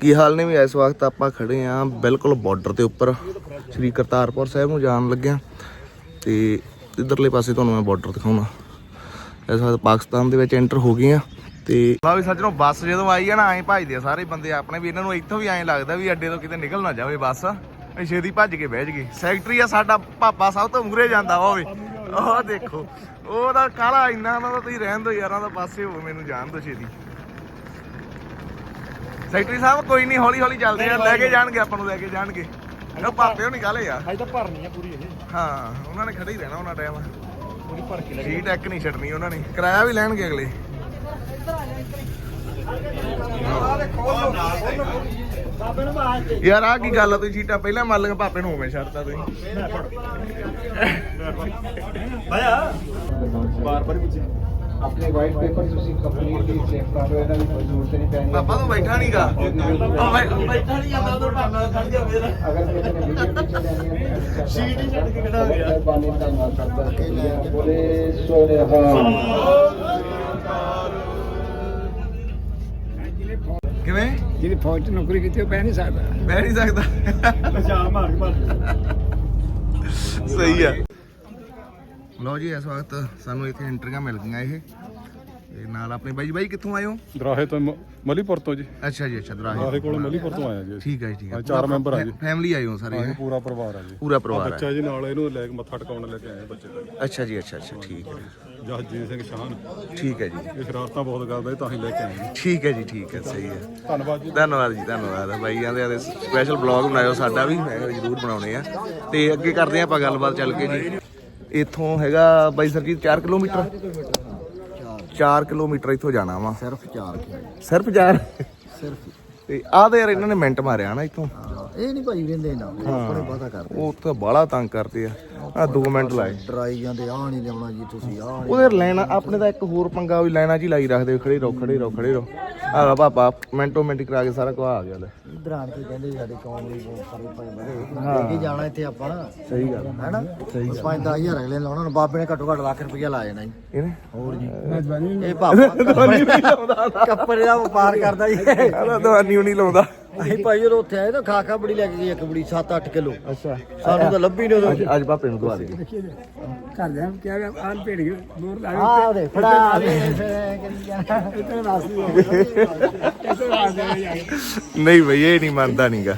ਕੀ ਹਾਲ ਨੇ ਵੀ? ਇਸ ਵਕਤ ਆਪਾਂ ਖੜੇ ਆ ਬਿਲਕੁਲ ਬਾਰਡਰ ਦੇ ਉੱਪਰ। ਸ੍ਰੀ ਕਰਤਾਰਪੁਰ ਸਾਹਿਬ ਨੂੰ ਜਾਣ ਲੱਗਿਆ। ਤੇ ਇਧਰਲੇ ਪਾਸੇ ਤੁਹਾਨੂੰ ਮੈਂ ਬਾਰਡਰ ਦਿਖਾਉਣਾ। ਇਸ ਵਕਤ ਪਾਕਿਸਤਾਨ ਦੇ ਵਿੱਚ ਐਂਟਰ ਹੋ ਗਏ ਆ ਤੇ ਲਓ ਵੀ ਸੱਜਣੋ, ਬੱਸ ਜਦੋਂ ਆਈ ਆ ਨਾ, ਐਂ ਭੱਜਦੇ ਆ ਸਾਰੇ ਬੰਦੇ ਆਪਣੇ ਵੀ। ਇਹਨਾਂ ਨੂੰ ਇੱਥੋਂ ਵੀ ਐਂ ਲੱਗਦਾ ਵੀ ਅੱਡੇ ਤੋਂ ਕਿਤੇ ਨਿਕਲ ਨਾ ਜਾਵੇ ਬੱਸ। ਇਹ ਛੇਤੀ ਭੱਜ ਕੇ ਬਹਿ ਜਗੇ ਸੈਕਟਰੀ ਆ, ਸਾਡਾ ਪਾਪਾ ਸਭ ਤੋਂ ਮੂਰੇ ਜਾਂਦਾ ਵਾ ਉਹ ਵੀ ਉਹ ਦੇਖੋ, ਉਹਦਾ ਕਾਲਾ ਇੰਨਾ ਦਾ ਤੁਸੀਂ ਰਹਿਣ ਦੋ ਯਾਰਾਂ ਦਾ ਪਾਸੇ ਹੋ ਮੈਨੂੰ ਜਾਣ ਦੋ ਛੇਤੀ। ਸੈਕਟਰੀ ਸਾਹਿਬ ਕੋਈ ਨਹੀਂ ਹੌਲੀ ਹੌਲੀ ਚੱਲਦੇ ਆ ਲੈ ਕੇ ਜਾਣਗੇ ਆਪਾਂ ਨੂੰ ਲੈ ਕੇ ਜਾਣਗੇ ਉਹ ਪਾਪੇ ਉਹ ਨਿਕਾਲੇ ਆ ਅੱਜ ਤਾਂ ਭਰਨੀ ਆ ਪੂਰੀ ਇਹ ਹਾਂ ਉਹਨਾਂ ਨੇ ਖੜੇ ਹੀ ਰਹਿਣਾ ਉਹਨਾਂ ਟਾਈਮ ਪੂਰੀ ਭਰ ਕੇ ਸੀਟ ਇੱਕ ਨਹੀਂ ਛੱਡਣੀ ਉਹਨਾਂ ਨੇ ਕਿਰਾਇਆ ਵੀ ਲੈਣਗੇ ਅਗਲੇ ਯਾਰ ਆ ਕੀ ਗੱਲ ਆ ਤੁਸੀਂ ਸੀਟਾਂ ਪਹਿਲਾਂ ਮੰਨ ਲਗਾ ਪਾਪੇ ਨੂੰ ਹੋਵੇਂ ਛੱਡਤਾ ਤੁਸੀਂ ਆਇਆ ਬਾਰ ਬਾਰ ਪੁੱਛੇ ਆਪਣੇ ਵਾਈਟ ਪੇਪਰ ਤੁਸੀਂ ਕੰਪਲੀਟਲੀ ਚੈੱਕ ਕਰ ਲਓ ਇਹਨਾਂ ਦੀ ਕੋਈ ਜ਼ਰੂਰਤ ਨਹੀਂ ਪੈਣੀ ਪਾਪਾ ਤੋਂ ਬੈਠਾ ਨਹੀਂਗਾ ਬੈਠਾ ਨਹੀਂ ਜਾਂਦਾ ਉਧਰ ਪਾਪਾ ਖੜ ਗਿਆ ਫੇਰ ਅਗਰ ਕਿਸੇ ਨੇ ਵੀਡੀਓ ਪਿੱਛੇ ਲੈਣੀ ਹੈ ਸੀਟ ਹੀ ਛੱਡ ਕੇ ਖੜਾ ਹੋ ਗਿਆ ਬਾਨੀ ਦਾ ਨਾਮ ਕਰਦਾ ਕਿ ਬੋਲੇ ਸੋਨੇ ਹਾਂ ਕਿਵੇਂ ਜਿਹਦੀ ਫੌਜ 'ਚ ਨੌਕਰੀ ਕੀਤੀ ਉਹ ਬਹਿ ਨਹੀਂ ਸਕਦਾ ਬਹਿ ਨਹੀਂ ਸਕਦਾ ਪਛਾਣ ਮਾਰ ਕੇ ਭਰ ਸਹੀ ਆ ਲਓ ਜੀ ਇਸ ਵਕਤ ਸਾਨੂੰ ਇੱਥੇ ਐਂਟਰੀਆਂ ਮਿਲ ਗਈਆਂ ਇਹ। ਤੇ ਨਾਲ ਆਪਣੇ ਬਾਈ ਜੀ ਬਾਈ ਕਿੱਥੋਂ ਆਏ ਹੋ? ਦਰਾਹੇ ਤੋਂ ਮ- ਮਲੀਪੁਰ ਤੋਂ ਜੀ। ਅੱਛਾ ਜੀ ਅੱਛਾ ਦਰਾਹੇ। ਦਰਾਹੇ ਕੋਲ ਮਲੀਪੁਰ ਤੋਂ ਆਇਆ ਜੀ। ਅਸੀਂ। ਠੀਕ ਹੈ ਜੀ ਠੀਕ ਹੈ। ਹਾਂ, ਚਾਰ ਮੈਂਬਰ ਆ ਜੀ। ਫੈਮਿਲੀ ਆਏ ਹੋ ਸਾਰੇ ਹਾਂ, ਇਹ ਪੂਰਾ ਪਰਿਵਾਰ ਆ ਜੀ। ਪੂਰਾ ਪਰਿਵਾਰ ਬੱਚਾ ਹੈ ਜੀ ਨਾਲ ਇਹਨੂੰ ਲੈ ਕੇ ਮੱਥਾ ਟਿਕਾਉਣ ਲੈ ਕੇ ਆਏ ਆ ਬੱਚੇ ਦਾ ਅੱਛਾ ਜੀ ਅੱਛਾ ਅੱਛਾ ਠੀਕ ਹੈ। ਜਸਜੀਤ ਸਿੰਘ ਸ਼ਾਨ ਠੀਕ ਹੈ ਜੀ। ਇਹ ਸ਼ਰਾਰਤਾਂ ਬਹੁਤ ਕਰਦਾ ਇਹ ਤਾਂ ਹੀ ਲੈ ਕੇ ਆਏ ਠੀਕ ਹੈ ਜੀ ਠੀਕ ਹੈ ਸਹੀ ਹੈ। ਧੰਨਵਾਦ ਜੀ। ਧੰਨਵਾਦ ਜੀ ਧੰਨਵਾਦ। ਬਾਈਆਂ ਦੇ ਸਪੈਸ਼ਲ ਬਲੌਗ ਬਣਾਇਓ ਸਾਡਾ ਵੀ ਮੈਂ ਕਿਹਾ ਜ਼ਰੂਰ ਬਣਾਉਣੇ ਆ। ਤੇ ਅੱਗੇ ਕਰਦੇ ਆ ਆਪਾਂ ਗੱਲਬਾਤ ਚੱਲ ਕੇ ਜੀ। ਇੱਥੋਂ ਹੈਗਾ ਬਾਈ ਸਰਜੀਤ 4 ਕਿਲੋਮੀਟਰ? 4 ਕਿਲੋਮੀਟਰ ਇੱਥੋਂ ਜਾਣਾ ਵਾ। ਸਿਰਫ 4 ਸਿਰਫ 4 ਸਿਰਫ। ਤੇ ਆਹ ਤੇ ਯਾਰ ਇਹਨਾਂ ਨੇ ਮਿੰਟ ਮਾਰਿਆ ਨਾ ਇੱਥੋਂ। ਇਹ ਨਹੀਂ ਭਾਈ ਰਹਿੰਦੇ ਨਾ ਆਪਣੇ ਵਾਦਾ ਕਰਦੇ ਉਹ ਉੱਥੇ ਬਾਹਲਾ ਤੰਗ ਕਰਦੇ ਆ। ਆ 2 ਮਿੰਟ ਲਾਏ। ਡਰਾਈ ਜਾਂਦੇ ਆ ਨਹੀਂ ਲਿਆਉਣਾ ਜੀ ਤੁਸੀਂ ਆ ਉਹਦੇ ਲੈਣਾ ਆਪਣੇ ਦਾ ਇੱਕ ਹੋਰ ਪੰਗਾ ਵੀ ਲੈਣਾ ਚ ਹੀ ਲਾਈ ਰੱਖਦੇ ਖੜੇ ਰਹੋ ਖੜੇ ਰਹੋ ਖੜੇ ਰਹੋ। ਆ ਪਾਪਾ ਮਿੰਟੋ ਮਿੰਟ ਕਰਾ ਕੇ ਸਾਰਾ ਕੁਝ ਆ ਗਿਆ ਲੈ। ਇਧਰਾਂ ਕੇ ਕਹਿੰਦੇ ਸਾਡੇ ਕੌਮ ਲਈ ਬਹੁਤ ਸਾਰੇ ਭਾਈ ਬੜੇ। ਲੈ ਕੇ ਜਾਣਾ ਇੱਥੇ ਆਪਾਂ। ਸਹੀ ਗੱਲ। ਹੈਨਾ? ਸਹੀ ਗੱਲ। 5-10000 ਅਗਲੇ ਨੇ ਲਾਉਣਾ ਹੁਣ ਬਾਬੇ ਨੇ ਘੱਟੋ ਘੱਟ ਲੱਖ ਰੁਪਇਆ ਲਾ ਜਾਣਾ ਜੀ। ਇਹਨੇ? ਹੋਰ ਜੀ। ਇਹ ਪਾਪਾ ਕੱਪੜੇ- ਦਾ ਵਪਾਰ ਕਰਦਾ ਜੀ। ਦਵਾਨੀ ਨਹੀਂ ਲਾਉਂਦਾ। ਅਸੀਂ ਭਾਈ ਜਦੋਂ ਉੱਥੇ ਆਏ ਤਾਂ ਖਾ ਖਾ ਬੜੀ ਲੈ ਕੇ ਗਈ ਇੱਕ ਬੜੀ 7-8 ਕਿਲੋ। ਅੱਛਾ। ਸਾਨੂੰ ਤਾਂ ਲੱਭੀ ਨਹੀਂ ਉਦੋਂ। ਅੱਜ ਅੱਜ ਪਾਪੇ ਨੂੰ ਦਵਾ ਦੇ ਘਰ ਦੇ ਕਿਹਾ ਆਲ ਭੇੜ ਗਏ ਦੂਰ ਲਾ ਆ ਦੇ ਫੜਾ ਦੇ ਕਰੀ ਜਾਣਾ ਇਤਨੇ ਨਹੀਂ ਬਈ ਇਹ ਨਹੀਂ ਮੰਨਦਾ ਨਹੀਂਗਾ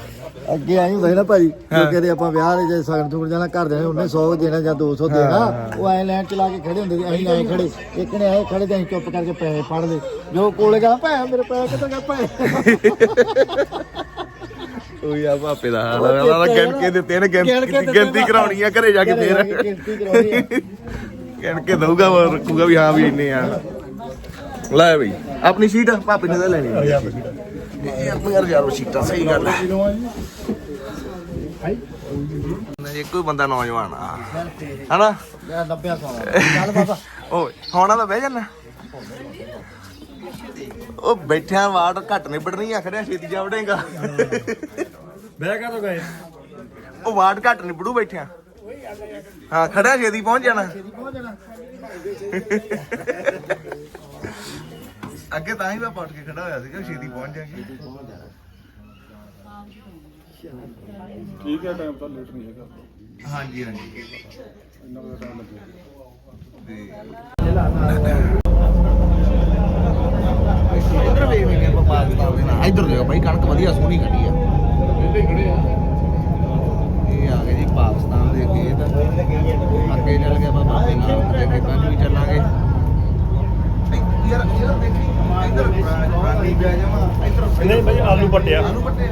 ਅੱਗੇ ਆਈ ਹੋਏ ਨਾ ਭਾਈ ਲੋਕੇ ਦੇ ਆਪਾਂ ਵਿਆਹ ਦੇ ਜੇ ਸਗਨ ਸੁਗਨ ਜਾਣਾ ਘਰ ਦੇ ਉਹਨੇ 100 ਦੇਣਾ ਜਾਂ 200 ਦੇਣਾ। ਉਹ ਐ ਲਾਈਨ ਚ ਲਾ ਕੇ ਖੜੇ ਹੁੰਦੇ ਸੀ ਅਸੀਂ ਐ ਖੜੇ। ਇੱਕ ਨੇ ਐ ਖੜੇ ਤੇ ਅਸੀਂ ਚੁੱਪ ਕਰਕੇ ਪੈਸੇ ਫੜ ਲਏ। ਜੋ ਕੋਲੇ ਗਿਆ ਭੈ ਮੇਰੇ ਪੈਸੇ ਕਿੱਥੇ ਗਏ ਭੈ ਉਹ ਆ ਪਾਪੇ ਦਾ ਹਾਲ ਆ ਉਹਦਾ ਗਿਣ ਕੇ ਦਿੱਤੇ ਨੇ ਗਿਣਤੀ ਕਰਾਉਣੀ ਆ ਘਰੇ ਜਾ ਕੇ ਜਾ ਫੇਰ। ਗਿਣਤੀ ਕਰਾਉਣੀ ਆ। ਗਿਣ ਕੇ ਦਊਗਾ ਰੱਖੂਗਾ ਵੀ ਹਾਂ ਵੀ ਇੰਨੇ ਆ। ਲੈ ਬਈ ਆਪਣੀ ਸੀਟ ਪਾਪੇ ਨੇ ਤਾਂ ਲੈਣੀ ਇਹ ਆਪਣੀ ਯਾਰ ਯਾਰ ਸੀਟਾਂ ਸਹੀ ਗੱਲ ਹੈ ਨਹੀਂ ਇੱਕੋ ਹੀ ਬੰਦਾ ਨੌਜਵਾਨ ਆ। ਹਨਾ? ਮੈਂ 90 ਸੌਣਾ। ਚੱਲ ਬਾਬਾ। ਓਏ ਹੋਣਾ ਤਾਂ ਬਹਿ ਜਾਣਾ ਉਹ ਬੈਠਿਆਂ ਵਾਟ ਘੱਟ ਨਹੀਂ ਪੜਨੀ ਆਖੜਿਆ ਛੇਤੀ ਜਾ ਵੜੇਗਾ। ਬਹਿ ਕਾ ਗਏ? ਉਹ ਵਾਟ ਘੱਟ ਨਹੀਂ ਪੜੂ ਬੈਠਿਆਂ। ਹਾਂ ਖੜਿਆ ਛੇਤੀ ਪਹੁੰਚ ਜਾਣਾ। ਅੱਗੇ ਤਾਂ ਹੀ ਮੈਂ ਪੱਟ ਕੇ ਖੜਾ ਹੋਇਆ ਸੀਗਾ ਛੇਤੀ ਪਹੁੰਚ ਜਾਗੇ। ਠੀਕ ਹੈ ਟਾਈਮ ਤਾਂ ਲੇਟ ਨਹੀਂ ਹੈਗਾ। ਹਾਂਜੀ ਹਾਂਜੀ। ਇੰਨਾ ਕੁ ਟਾਈਮ ਲੱਗਿਆ ਇਧਰ ਵੇਖ ਲੈਨੇ ਆਪਾਂ ਪਾਕਿਸਤਾਨ ਦੇ ਨਾਲ। ਇਧਰ ਦੇਖੋ ਭਾਈ ਕਣਕ ਵਧੀਆ ਸੋਹਣੀ ਖੜੀ ਆ। ਇਹ ਆ ਗਏ ਜੀ ਪਾਕਿਸਤਾਨ ਦੇ ਖੇਤ। ਅੱਗੇ ਚੱਲ ਗਿਆ ਆਪਾਂ ਬਾਬੇ ਦੇ ਖੇਤਾਂ 'ਚ ਵੀ ਚੱਲਾਂਗੇ। ਯਾਰ ਯਾਰ ਦੇਖੀ ਇਧਰ ਪਾਣੀ ਪਿਆ ਜਾਵਾ ਇਧਰ ਨਹੀਂ ਭਾਈ ਆਲੂ ਪੱਟਿਆ ਆਲੂ ਪੱਟੇ ਆ।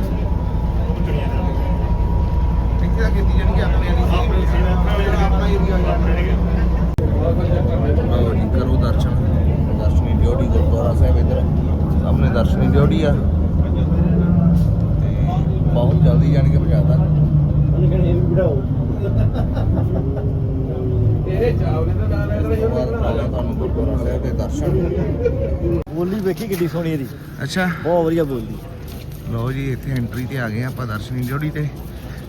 ਇੱਥੇ ਤਾਂ ਕੀਤੀ ਕਿ ਆਪਣੇ ਨਹੀਂ ਸੀ ਆਪਣਾ ਏਰੀਆ ਕਰੋ ਦਰਸ਼ਨ। ਦਰਸ਼ਨੀ ਡਿਓੜੀ ਗੁਰਦੁਆਰਾ ਸਾਹਿਬ ਇਧਰ। ਸਾਹਮਣੇ ਦਰਸ਼ਨੀ ਡਿਓੜੀ ਆ। ਤੇ ਬਹੁਤ ਜਲਦੀ ਜਾਣ ਕੇ ਪਹੁੰਚਾਦਾ ਤੁਹਾਨੂੰ ਗੁਰਦੁਆਰਾ ਸਾਹਿਬ ਦੇ ਦਰਸ਼ਨ। ਵੇਖੀ ਕਿੱਡੀ ਸੋਹਣੀ ਇਹਦੀ। ਅੱਛਾ। ਬਹੁਤ ਵਧੀਆ ਬੋਲਦੀ। ਲਓ ਜੀ ਇੱਥੇ ਐਂਟਰੀ ਤੇ ਆ ਗਏ ਆਪਾਂ ਦਰਸ਼ਨੀ ਜੋੜੀ ਤੇ।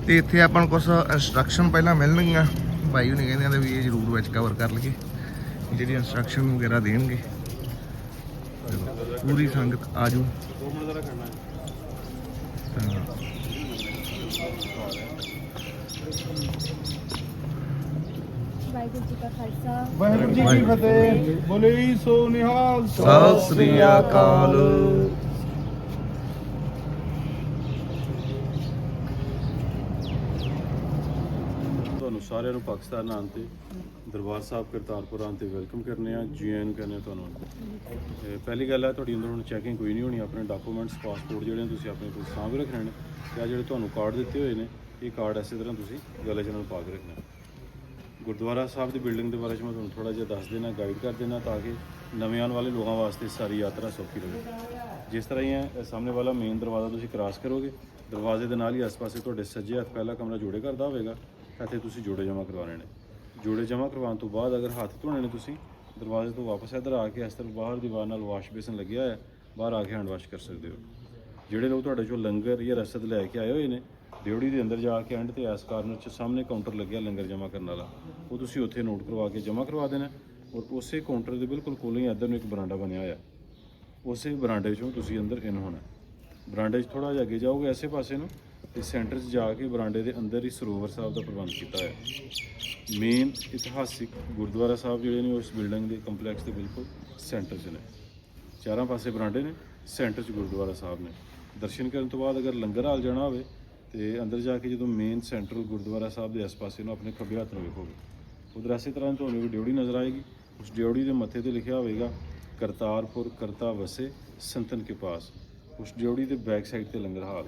ਤੇ ਇੱਥੇ ਆਪਾਂ ਨੂੰ ਕੁਝ ਇਨਸਟਰਕਸ਼ਨ ਪਹਿਲਾਂ ਮਿਲਣਗੀਆਂ। ਭਾਈ ਉਹਨੇ ਕਹਿੰਦੇ ਆ ਵੀ ਇਹ ਜ਼ਰੂਰ ਵਿੱਚ ਕਵਰ ਕਰ ਲਈਏ। ਜਿਹੜੀ ਇਨਸਟਰਕਸ਼ਨ ਵਗੈਰਾ ਦੇਣਗੇ। ਪੂਰੀ ਸੰਗਤ ਆ ਜੂ। ਵਾਹਿਗੁਰੂ ਜੀ ਕਾ ਖਾਲਸਾ। ਵਾਹਿਗੁਰੂ ਜੀ ਕੀ ਫਤਿਹ। ਬੋਲੇ ਸੋ ਨਿਹਾਲ ਸਤਿ ਸ੍ਰੀ ਅਕਾਲ। ਤੁਹਾਨੂੰ ਸਾਰਿਆਂ ਨੂੰ ਪਾਕਿਸਤਾਨ ਆਉਣ ਤੇ ਦਰਬਾਰ ਸਾਹਿਬ ਕਰਤਾਰਪੁਰ ਆਉਣ ਤੇ ਵੈਲਕਮ ਕਰਨੇ ਆ ਜੀ ਆਇਆਂ ਨੂੰ ਕਹਿੰਦੇ ਆ ਤੁਹਾਨੂੰ। ਪਹਿਲੀ ਗੱਲ ਹੈ ਤੁਹਾਡੀ ਅੰਦਰ ਹੁਣ ਚੈਕਿੰਗ ਕੋਈ ਨਹੀਂ ਹੋਣੀ ਆਪਣੇ ਡਾਕੂਮੈਂਟਸ ਪਾਸਪੋਰਟ ਜਿਹੜੇ ਤੁਸੀਂ ਆਪਣੇ ਕੋਲ ਸਾਂਭ ਕੇ ਰੱਖਣੇ ਨੇ ਤੇ ਆਹ ਜਿਹੜੇ ਤੁਹਾਨੂੰ ਕਾਰਡ ਦਿੱਤੇ ਹੋਏ ਨੇ ਇਹ ਕਾਰਡ ਇਸੇ ਤਰ੍ਹਾਂ ਤੁਸੀਂ ਗਲੇ 'ਚ ਨਾਲ ਪਾ ਕੇ ਰੱਖਣਾ ਗੁਰਦੁਆਰਾ ਸਾਹਿਬ ਦੀ ਬਿਲਡਿੰਗ ਦੇ ਬਾਰੇ 'ਚ ਮੈਂ ਤੁਹਾਨੂੰ ਥੋੜਾ ਜਿਹਾ ਦੱਸ ਦੇਣਾ ਗਾਈਡ ਕਰ ਦੇਣਾ ਤਾਂ ਕਿ ਨਵੇਂ ਆਉਣ ਵਾਲੇ ਲੋਕਾਂ ਵਾਸਤੇ ਸਾਰੀ ਯਾਤਰਾ ਸੌਖੀ ਰਹੇ। ਜਿਸ ਤਰ੍ਹਾਂ ਹੀ ਹੈ ਸਾਹਮਣੇ ਵਾਲਾ ਮੇਨ ਦਰਵਾਜ਼ਾ ਤੁਸੀਂ ਕ੍ਰਾਸ ਕਰੋਗੇ, ਦਰਵਾਜ਼ੇ ਦੇ ਨਾਲ ਹੀ ਆਸ-ਪਾਸੇ ਤੁਹਾਡੇ ਸੱਜੇ ਹੱਥ ਪਹਿਲਾ ਕਮਰਾ ਜੋੜੇ ਘਰ ਦਾ ਹੋਵੇਗਾ, ਇੱਥੇ ਤੁਸੀਂ ਜੋੜੇ ਜਮ੍ਹਾਂ ਕਰਵਾਉਣੇ ਨੇ ਜੋੜੇ ਜਮ੍ਹਾਂ ਕਰਵਾਉਣ ਤੋਂ ਬਾਅਦ ਅਗਰ ਹੱਥ ਧੋਣੇ ਨੇ ਤੁਸੀਂ, ਦਰਵਾਜ਼ੇ ਤੋਂ ਵਾਪਸ ਇੱਧਰ ਆ ਕੇ ਇਸ ਤਰ੍ਹਾਂ ਬਾਹਰ ਦੀਵਾਰ ਨਾਲ ਵਾਸ਼ ਬੇਸਨ ਲੱਗਿਆ ਹੋਇਆ, ਬਾਹਰ ਆ ਕੇ ਹੈਂਡ ਵਾਸ਼ ਕਰ ਸਕਦੇ ਹੋ। ਜਿਹੜੇ ਲੋਕ ਤੁਹਾਡੇ ਚੋਂ ਲੰਗਰ ਜਾਂ ਰਸਦ ਲੈ ਕੇ ਆਏ ਹੋਏ ਨੇ ਡਿਊਟੀ ਦੇ ਅੰਦਰ ਜਾ ਕੇ ਐਂਡ ਤੇ ਇਸ ਕਾਰਨਰ 'ਚ ਸਾਹਮਣੇ ਕਾਊਂਟਰ ਲੱਗਿਆ ਲੰਗਰ ਜਮ੍ਹਾਂ ਕਰਨ ਵਾਲਾ। ਉਹ ਤੁਸੀਂ ਉੱਥੇ ਨੋਟ ਕਰਵਾ ਕੇ ਜਮ੍ਹਾਂ ਕਰਵਾ ਦੇਣਾ। ਔਰ ਉਸੇ ਕਾਊਂਟਰ ਦੇ ਬਿਲਕੁਲ ਕੋਲ ਹੀ ਇੱਧਰ ਨੂੰ ਇੱਕ ਬਰਾਂਡਾ ਬਣਿਆ ਹੋਇਆ। ਉਸੇ ਬਰਾਂਡੇ 'ਚੋਂ ਤੁਸੀਂ ਅੰਦਰ ਇਨ ਹੋਣਾ। ਬਰਾਂਡੇ 'ਚ ਥੋੜਾ ਜਿਹਾ ਅੱਗੇ ਜਾਓਗੇ ਐਸੇ ਪਾਸੇ ਨੂੰ ਤੇ ਸੈਂਟਰ 'ਚ ਜਾ ਕੇ ਬਰਾਂਡੇ ਦੇ ਅੰਦਰ ਹੀ ਸਰੋਵਰ ਸਾਹਿਬ ਦਾ ਪ੍ਰਬੰਧ ਕੀਤਾ ਹੋਇਆ। ਮੇਨ ਇਤਿਹਾਸਿਕ ਗੁਰਦੁਆਰਾ ਸਾਹਿਬ ਜਿਹੜੇ ਨੇ ਉਸ ਬਿਲਡਿੰਗ ਦੇ ਕੰਪਲੈਕਸ ਦੇ ਬਿਲਕੁਲ ਸੈਂਟਰ 'ਚ ਨੇ। ਚਾਰਾਂ ਪਾਸੇ ਬਰਾਂਡੇ ਨੇ ਸੈਂਟਰ 'ਚ ਗੁਰਦੁਆਰਾ ਸਾਹਿਬ ਨੇ। ਦਰਸ਼ਨ ਕਰਨ ਤੋਂ ਬਾਅਦ ਅਗਰ ਲੰਗਰ ਹਾਲ ਜਾਣਾ ਹੋਵੇ ਤੇ ਅੰਦਰ ਜਾ ਕੇ ਜਦੋਂ ਮੇਨ ਸੈਂਟਰ ਗੁਰਦੁਆਰਾ ਸਾਹਿਬ ਦੇ ਆਸ-ਪਾਸੇ ਨੂੰ ਆਪਣੇ ਖੱਬੇ ਹੱਥ ਨੂੰ ਵੇਖੋਗੇ, ਉਧਰ ਇਸੇ ਤਰ੍ਹਾਂ ਤੁਹਾਨੂੰ ਵੀ ਡਿਉੜੀ ਨਜ਼ਰ ਆਏਗੀ। ਉਸ ਡਿਉੜੀ ਦੇ ਮੱਥੇ ਤੇ ਲਿਖਿਆ ਹੋਵੇਗਾ, ਕਰਤਾਰਪੁਰ ਕਰਤਾ ਵਸੇ ਸੰਤਨ ਕੇ ਪਾਸ। ਉਸ ਡਿਉੜੀ ਦੇ ਬੈਕ ਸਾਈਡ ਤੇ ਲੰਗਰ ਹਾਲ।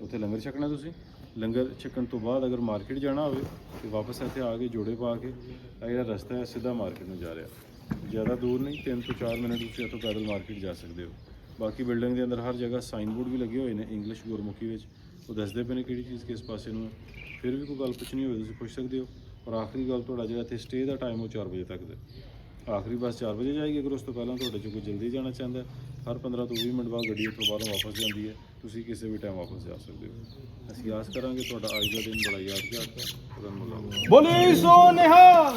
ਉੱਥੇ ਲੰਗਰ ਛਕਣਾ ਤੁਸੀਂ? ਲੰਗਰ ਛਕਣ ਤੋਂ ਬਾਅਦ ਅਗਰ ਮਾਰਕੀਟ ਜਾਣਾ ਹੋਵੇ, ਤੇ ਵਾਪਸ ਇੱਥੇ ਆ ਕੇ ਜੋੜੇ ਪਾ ਕੇ ਇਹ ਜਿਹੜਾ ਰਸਤਾ ਹੈ, ਸਿੱਧਾ ਮਾਰਕੀਟ ਨੂੰ ਜਾ ਰਿਹਾ। ਜ਼ਿਆਦਾ ਦੂਰ ਨਹੀਂ 3 ਤੋਂ 4 ਮਿੰਟ ਤੁਸੀਂ ਇੱਥੋਂ ਪੈਦਲ ਮਾਰਕੀਟ ਜਾ ਸਕਦੇ ਹੋ। ਬਾਕੀ ਬਿਲਡਿੰਗ ਦੇ ਅੰਦਰ ਹਰ ਜਗ੍ਹਾ ਸਾਈਨ ਬੋਰਡ ਵੀ ਲੱਗੇ ਹੋਏ ਨੇ ਇੰਗਲਿਸ਼ ਗੁਰਮੁਖੀ ਵਿੱਚ। ਉਹ ਦੱਸਦੇ ਪਏ ਨੇ ਕਿਹੜੀ ਚੀਜ਼ ਕਿਸ ਪਾਸੇ ਨੂੰ ਹੈ। ਫਿਰ ਵੀ ਕੋਈ ਗੱਲ ਪੁੱਛਣੀ ਹੋਵੇ ਤੁਸੀਂ ਪੁੱਛ ਸਕਦੇ ਹੋ। ਔਰ ਆਖਰੀ ਗੱਲ ਤੁਹਾਡਾ ਜਿਹੜਾ ਇੱਥੇ ਸਟੇ ਦਾ ਟਾਈਮ ਉਹ 4 ਵਜੇ ਤੱਕ ਦਾ ਆਖਰੀ ਬੱਸ 4 ਵਜੇ ਜਾਏਗੀ ਅਗਰ ਉਸ ਤੋਂ ਪਹਿਲਾਂ ਤੁਹਾਡੇ ਚੋਂ ਕੋਈ ਜਲਦੀ ਜਾਣਾ ਚਾਹੁੰਦਾ ਹੈ, ਹਰ 15 ਤੋਂ 20 ਮਿੰਟ ਬਾਅਦ ਗੱਡੀ ਉੱਥੋਂ ਬਾਹਰੋਂ ਵਾਪਸ ਜਾਂਦੀ ਹੈ। ਤੁਸੀਂ ਕਿਸੇ ਵੀ ਟਾਈਮ ਵਾਪਸ ਜਾ ਸਕਦੇ ਹੋ। ਅਸੀਂ ਆਸ ਕਰਾਂਗੇ ਤੁਹਾਡਾ ਅੱਜ ਦਾ ਦਿਨ ਬੜਾ ਯਾਦਗਾਰ ਤੁਹਾਨੂੰ ਬੋਲੇ ਸੋ ਨਿਹਾਲ!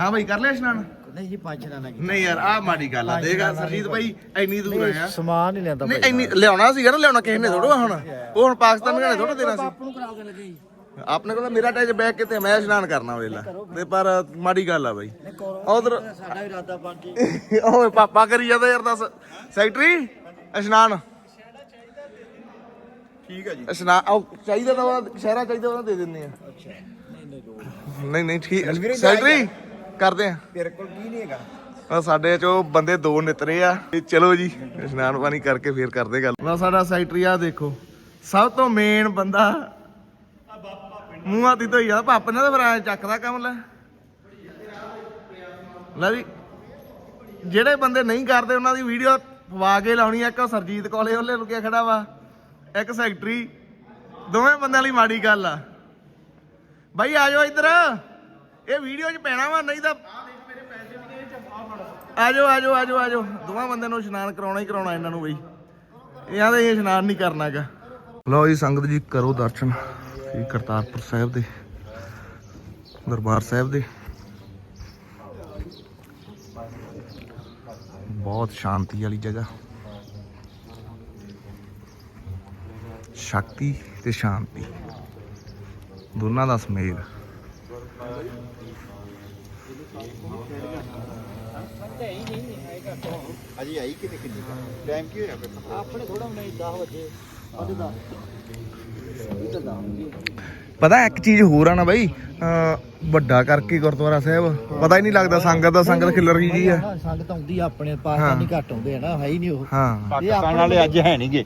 ਹਾਂ ਭਾਈ ਕਰ ਲਿਆ ਇਸ਼ਨਾਨ? ਨਹੀਂ ਜੀ ਪੰਜ ਨਾ ਲੱਗੀ ਨਹੀਂ ਯਾਰ ਆਹ ਮਾੜੀ ਗੱਲ ਆ। ਦੇਖ ਸਰਜੀਤ ਭਾਈ ਇੰਨੀ ਦੂਰ ਆਇਆ। ਸਮਾਨ ਨਹੀਂ ਲੈਂਦਾ ਨਹੀਂ ਇੰਨੀ ਲਿਆਉਣਾ ਸੀਗਾ ਨਾ ਲਿਆਉਣਾ ਕਿਸੇ ਨੇ ਥੋੜਾ ਹੁਣ। ਉਹ ਹੁਣ ਪਾਕਿਸਤਾਨ ਨੇ ਥੋੜਾ ਦੇਣਾ ਸੀ। ਨੂੰ ਕਰਾ ਕੇ ਲੱਗੀ ਆਪਣੇ ਕੋਲ ਮੇਰਾ ਟੈਜ ਬੈਗ ਕਿਤੇ ਮੈਂ ਇਸ਼ਨਾਨ ਕਰਨਾ ਵੇਲਾ ਤੇ ਪਰ ਮਾੜੀ ਗੱਲ ਆ ਬਾਈ। ਉਧਰ ਸਾਡਾ ਵੀ ਇਰਾਦਾ ਬਣ ਕੇ ਓਏ ਪਾਪਾ ਕਰੀ ਜਾਂਦਾ ਯਾਰ ਦੱਸ। ਸੈਕਟਰੀ ਇਸ਼ਨਾਨ। ਠੀਕ ਹੈ ਜੀ। ਇਸ਼ਨਾਨ ਉਹ ਚਾਹੀਦਾ ਤਾਂ ਸ਼ਹਿਰਾ ਚਾਹੀਦਾ ਉਹਦਾ ਦੇ ਦਿੰਦੇ ਆ। ਨਹੀਂ ਨਹੀਂ ਠੀਕ ਸੈਕਟਰੀ। ਕਰਦੇ ਆ? ਤੇਰੇ ਕੋਲ ਕੀ ਨਹੀਂ ਹੈਗਾ? ਆ ਸਾਡੇ ਚੋਂ ਬੰਦੇ ਦੋ ਨਿਤਰੇ ਆ। ਤੇ ਚਲੋ ਜੀ ਇਸ਼ਨਾਨ ਪਾਣੀ ਕਰਕੇ ਫੇਰ ਕਰਦੇ ਗੱਲ। ਨਾ ਸਾਡਾ ਸੈਕਟਰੀ ਆ ਦੇਖੋ। ਸਭ ਤੋਂ ਮੇਨ ਬੰਦਾ ਮੂੰਹ ਹੱਥੀ ਧੋਈ ਜਾਂਦਾ ਪਾਪਾ ਨੇ ਤਾਂ ਫਿਰ ਐਂ ਚੱਕਦਾ ਕੰਮ ਲੈ। ਲੈ ਵੀ ਜਿਹੜੇ ਬੰਦੇ ਨਹੀਂ ਕਰਦੇ ਉਹਨਾਂ ਦੀ ਵੀਡੀਓ ਪਵਾ ਕੇ ਲਾਉਣੀ ਆ। ਇੱਕ ਸਰਜੀਤ ਕੋਲੇ ਉਹਲੇ ਲੁਕਿਆ ਖੜਾ ਵਾ। ਇੱਕ ਸੈਕਟਰੀ ਦੋਵੇਂ ਬੰਦਿਆਂ ਲਈ ਮਾੜੀ ਗੱਲ ਆ। ਬਾਈ ਆ ਜਾਓ ਇੱਧਰ। ਇਹ ਵੀਡੀਓ 'ਚ ਪੈਣਾ ਵਾ ਨਹੀਂ ਤਾਂ ਆਜੋ ਆਜੋ ਆਜੋ ਆਜੋ। ਦੋਵਾਂ ਬੰਦਿਆਂ ਨੂੰ ਇਸ਼ਨਾਨ ਕਰਾਉਣਾ ਹੀ ਕਰਾਉਣਾ ਇਹਨਾਂ ਨੂੰ ਬਈ। ਇਹ ਆਂਦੇ ਇਹ ਇਸ਼ਨਾਨ ਨਹੀਂ ਕਰਨਾਗਾ ਲਓ ਜੀ ਸੰਗਤ ਜੀ ਕਰੋ ਦਰਸ਼ਨ ਸ੍ਰੀ ਕਰਤਾਰਪੁਰ ਸਾਹਿਬ ਦੇ ਦਰਬਾਰ ਸਾਹਿਬ ਦੇ। ਬਹੁਤ ਸ਼ਾਂਤੀ ਵਾਲੀ ਜਗ੍ਹਾ। ਸ਼ਕਤੀ ਤੇ ਸ਼ਾਂਤੀ। ਦੋਨਾਂ ਦਾ ਸਮੇਲ ਅਜੀ ਆਈ ਕਿਤੇ ਕਿੰਨੀ ਟਾਈਮ ਕੀ ਹੋਇਆ ਫਿਰ? ਆਪਣੇ ਥੋੜਾ ਨਹੀਂ 10 ਵਜੇ ਅੱਜ ਦਾ ਪਤਾ ਇੱਕ ਚੀਜ਼ ਹੋਰ ਆ ਨਾ ਬਾਈ ਅਹ ਵੱਡਾ ਕਰਕੇ ਗੁਰਦੁਆਰਾ ਸਾਹਿਬ ਪਤਾ ਹੀ ਨਹੀਂ ਲੱਗਦਾ ਸੰਗਤ ਦਾ ਸੰਗਤ ਖਿਲਰ ਰਹੀ ਜੀ ਆ। ਸੰਗਤ ਆਉਂਦੀ ਆ ਆਪਣੇ ਪਾਕਿਸਤਾਨੀ ਘੱਟ ਆਉਂਦੇ ਆ ਨਾ ਹੈ ਹੀ ਨਹੀਂ ਉਹ। ਹਾਂ। ਪਾਕਿਸਤਾਨ ਵਾਲੇ ਅੱਜ ਹੈ ਨਹੀਂਗੇ